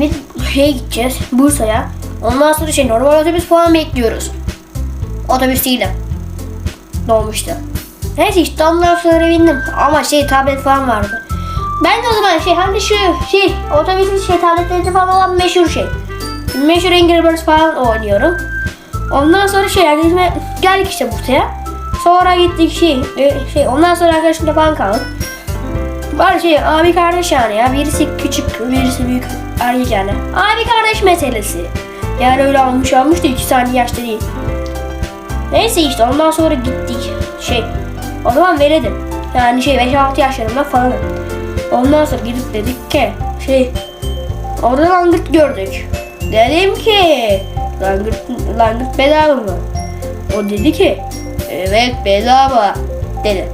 biz şeye gideceğiz Bursa'ya. Ondan sonra şey normal otobüs falan bekliyoruz. Otobüs değil. Dolmuştu. Neyse ondan sonra bindim. Ama şey tablet falan vardı. Ben de o zaman şey hani şu şey otobüsün şey tabletlerinde falan olan meşhur şey. Meşhur Angry Birds falan oynuyorum. Ondan sonra şey yani geldik işte Bursa'ya. Sonra gittik şey, e, şey ondan sonra arkadaşımla falan kaldık. Var şey abi kardeş yani ya birisi küçük birisi büyük erkek yani. Abi kardeş meselesi. Yani öyle almış almış da iki saniye yaşta değil. Neyse işte ondan sonra gittik. Şey o zaman veredim. Yani şey 5-6 yaşlarında falanım. Ondan sonra gidip dedik ki şey orada langırt gördük. Dedim ki langırt, langırt bedava mı? O dedi ki evet bedava dedi.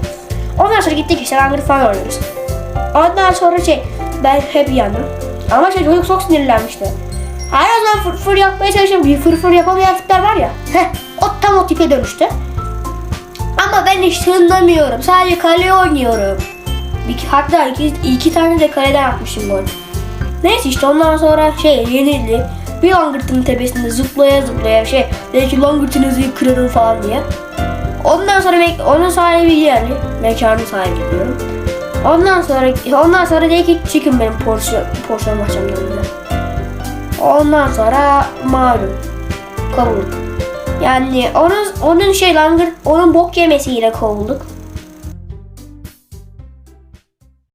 Ondan sonra gittik işte langırt falan oynuyoruz. Ondan sonra şey ben hep yandım. Ama şey çocuk çok sinirlenmişti. Her zaman fır fır yapmaya çalışıyorum. Bir fır fır yapamayan tipler var ya. Heh, o tam o tipe dönüştü. Ama ben hiç tınlamıyorum. Sadece kale oynuyorum. Bir, hatta iki, iki tane de kaleden atmışım gol. Neyse işte ondan sonra şey yenildi. Bir langırtın tepesinde zıplaya zıplaya şey dedi ki langırtınızı kırarım falan diye. Ondan sonra onun sahibi geldi. Mekanın sahibi diyorum. Ondan sonra ondan sonra dedi ki çıkın benim porsiyon porsiyon bahçemden dedi. Ondan sonra malum kovulduk. Yani onun onun şey langırt onun bok yemesiyle kovulduk.